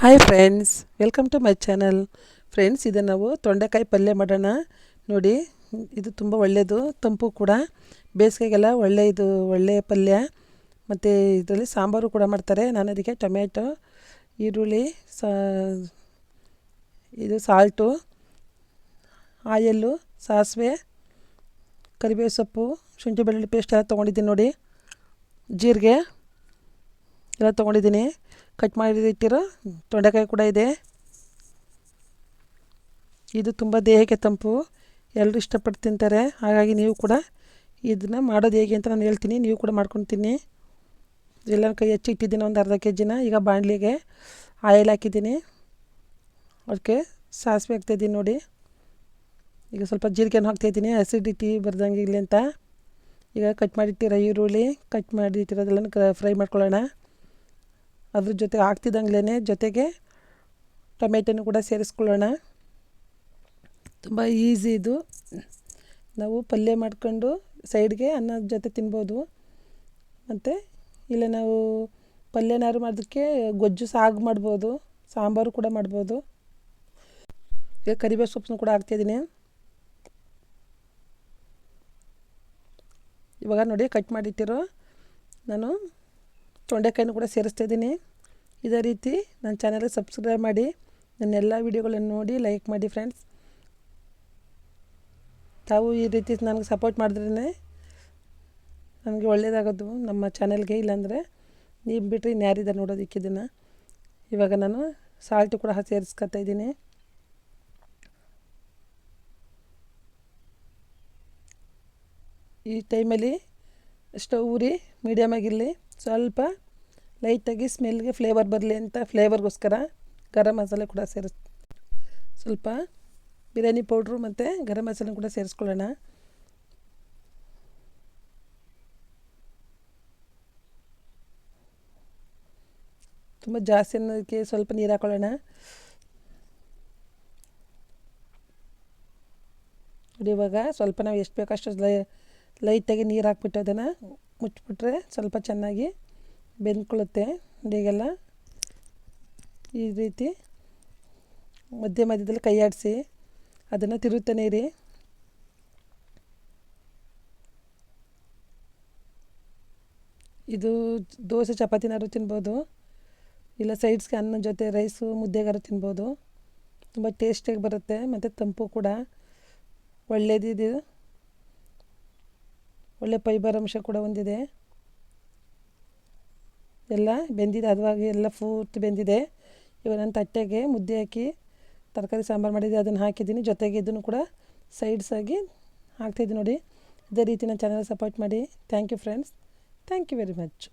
Hi friends welcome to my channel friends ಇದು ನಾವು ತೊಂಡೆಕಾಯಿ ಪಲ್ಯ ಮಾಡೋಣ. ನೋಡಿ, ಇದು ತುಂಬ ಒಳ್ಳೆಯದು ತಂಪು ಕೂಡ. ಬೇಸಿಗೆಗೆಲ್ಲ ಒಳ್ಳೆ ಇದು ಒಳ್ಳೆಯ ಪಲ್ಯ. ಮತ್ತು ಇದರಲ್ಲಿ ಸಾಂಬಾರು ಕೂಡ ಮಾಡ್ತಾರೆ. ನಾನು ಅದಕ್ಕೆ ಟೊಮೆಟೊ ಈರುಳ್ಳಿ, ಸಾ, ಇದು ಸಾಲ್ಟು ಆಯಲ್ಲು, ಸಾಸಿವೆ, ಕರಿಬೇವು ಸೊಪ್ಪು, ಶುಂಠಿ ಬೆಳ್ಳುಳ್ಳಿ ಪೇಸ್ಟ್ ಎಲ್ಲ ತೊಗೊಂಡಿದ್ದೀನಿ ನೋಡಿ. ಜೀರಿಗೆ ಎಲ್ಲ ತೊಗೊಂಡಿದ್ದೀನಿ. ಕಟ್ ಮಾಡಿಟ್ಟಿರೋ ತೊಂಡೆಕಾಯಿ ಕೂಡ ಇದೆ. ಇದು ತುಂಬ ದೇಹಕ್ಕೆ ತಂಪು. ಎಲ್ಲರೂ ಇಷ್ಟಪಟ್ಟು ತಿಂತಾರೆ. ಹಾಗಾಗಿ ನೀವು ಕೂಡ ಇದನ್ನು ಮಾಡೋದು ಹೇಗೆ ಅಂತ ನಾನು ಹೇಳ್ತೀನಿ. ನೀವು ಕೂಡ ಮಾಡ್ಕೊಂಡು ಎಲ್ಲರ ಎಲ್ಲ ಕೈ ಹೆಚ್ಚಿ ಇಟ್ಟಿದ್ದೀನಿ ಒಂದು ಅರ್ಧ ಕೆ ಜಿನ. ಈಗ ಬಾಣಲಿಗೆ ಆಯಿಲ್ ಹಾಕಿದ್ದೀನಿ. ಅದಕ್ಕೆ ಸಾಸಿವೆ ಹಾಕ್ತಾಯಿದ್ದೀನಿ ನೋಡಿ. ಈಗ ಸ್ವಲ್ಪ ಜೀರಿಗೆನೂ ಹಾಕ್ತಾಯಿದ್ದೀನಿ ಅಸಿಡಿಟಿ ಬರ್ದಂಗೆ ಇಲ್ಲಿ ಅಂತ. ಈಗ ಕಟ್ ಮಾಡಿಟ್ಟಿರೋ ಈರುಳ್ಳಿ, ಕಟ್ ಮಾಡಿಟ್ಟಿರೋದೆಲ್ಲ ಫ್ರೈ ಮಾಡ್ಕೊಳ್ಳೋಣ. ಅದ್ರ ಜೊತೆ ಹಾಕ್ತಿದ್ದಂಗ್ಲೇ ಜೊತೆಗೆ ಟೊಮೆಟೊನು ಕೂಡ ಸೇರಿಸ್ಕೊಳ್ಳೋಣ. ತುಂಬ ಈಸಿ ಇದು. ನಾವು ಪಲ್ಯ ಮಾಡ್ಕೊಂಡು ಸೈಡ್ಗೆ ಅನ್ನದ ಜೊತೆ ತಿನ್ಬೋದು. ಮತ್ತು ಇಲ್ಲ ನಾವು ಪಲ್ಯನಾರು ಮಾಡೋದಕ್ಕೆ ಗೊಜ್ಜು ಸಾಗು ಮಾಡ್ಬೋದು, ಸಾಂಬಾರು ಕೂಡ ಮಾಡ್ಬೋದು. ಈಗ ಕರಿಬೇವು ಸೊಪ್ಪನ್ನು ಕೂಡ ಹಾಕ್ತಿದ್ದೀನಿ. ಇವಾಗ ನೋಡಿ ಕಟ್ ಮಾಡಿಟ್ಟಿರೋ ನಾನು ತೊಂಡೆಕಾಯಿನೂ ಕೂಡ ಸೇರಿಸ್ತಾ ಇದ್ದೀನಿ. ಇದೇ ರೀತಿ ನನ್ನ ಚಾನಲ್ಗೆ ಸಬ್ಸ್ಕ್ರೈಬ್ ಮಾಡಿ, ನನ್ನ ಎಲ್ಲ ವಿಡಿಯೋಗಳನ್ನು ನೋಡಿ, ಲೈಕ್ ಮಾಡಿ ಫ್ರೆಂಡ್ಸ್. ತಾವು ಈ ರೀತಿ ನನಗೆ ಸಪೋರ್ಟ್ ಮಾಡಿದ್ರೇ ನನಗೆ ಒಳ್ಳೆಯದಾಗೋದು ನಮ್ಮ ಚಾನಲ್ಗೆ, ಇಲ್ಲಾಂದರೆ ನೀವು ಬಿಟ್ಟರೆ ಇನ್ಯಾರಿದ್ದಾರೆ ನೋಡೋದಕ್ಕೆ ಇದನ್ನು ಇವಾಗ ನಾನು ಸಾಲ್ಟ್ ಕೂಡ ಸೇರಿಸ್ಕೊತಾ ಇದ್ದೀನಿ. ಈ ಟೈಮಲ್ಲಿ ಸ್ಟವ್ ಉರಿ ಮೀಡಿಯಮಾಗಿರಲಿ ಸ್ವಲ್ಪ ಲೈಟಾಗಿ ಸ್ಮೆಲ್ಗೆ ಫ್ಲೇವರ್ ಬರಲಿ ಅಂತ ಫ್ಲೇವರ್ಗೋಸ್ಕರ ಗರಂ ಮಸಾಲೆ ಕೂಡ ಸೇರಿಸ್, ಸ್ವಲ್ಪ ಬಿರಿಯಾನಿ ಪೌಡ್ರು ಮತ್ತು ಗರಂ ಮಸಾಲೆ ಕೂಡ ಸೇರಿಸ್ಕೊಳ್ಳೋಣ. ತುಂಬ ಜಾಸ್ತಿ ಅನ್ನೋದಕ್ಕೆ ಸ್ವಲ್ಪ ನೀರು ಹಾಕೊಳ್ಳೋಣ. ಇವಾಗ ಸ್ವಲ್ಪ ನಾವು ಎಷ್ಟು ಬೇಕೋ ಅಷ್ಟು ಲೈಟಾಗಿ ನೀರು ಹಾಕ್ಬಿಟ್ಟು ಅದನ್ನು ಮುಚ್ಚಿಬಿಟ್ರೆ ಸ್ವಲ್ಪ ಚೆನ್ನಾಗಿ ಬೆಂದ್ಕೊಳ್ಳುತ್ತೆ ಹೀಗೆಲ್ಲ? ಈ ರೀತಿ ಮಧ್ಯ ಮಧ್ಯದಲ್ಲಿ ಕೈ ಆಡಿಸಿ ಅದನ್ನು ತಿರುಗುತ್ತಾನೆ ಇರಿ. ಇದು ದೋಸೆ, ಚಪಾತಿನಾದ್ರು ತಿನ್ಬೋದು, ಇಲ್ಲ ಸೈಡ್ಸ್ಗೆ ಅನ್ನ ಜೊತೆ ರೈಸು ಮುದ್ದೆಗಾರು ತಿನ್ಬೋದು. ತುಂಬ ಟೇಸ್ಟಿಯಾಗಿ ಬರುತ್ತೆ, ಮತ್ತು ತಂಪು ಕೂಡ. ಒಳ್ಳೆಯದಿದು ಒಳ್ಳೆ ಫೈಬರ್ ಅಂಶ ಕೂಡ ಹೊಂದಿದೆ. ಎಲ್ಲ ಬೆಂದಿದೆ, ಅದವಾಗಿ ಎಲ್ಲ ಪೂರ್ತಿ ಬೆಂದಿದೆ. ಇವಾಗ ನಾನು ತಟ್ಟೆಗೆ ಮುದ್ದೆ ಹಾಕಿ, ತರಕಾರಿ ಸಾಂಬಾರು ಮಾಡಿದ್ದೆ ಅದನ್ನು ಹಾಕಿದ್ದೀನಿ. ಜೊತೆಗೆ ಇದನ್ನು ಕೂಡ ಸೈಡ್ಸಾಗಿ ಹಾಕ್ತಾಯಿದ್ದೀನಿ ನೋಡಿ. ಇದೇ ರೀತಿ ನನ್ನ ಚಾನಲ್ ಸಪೋರ್ಟ್ ಮಾಡಿ. Thank you friends thank you very much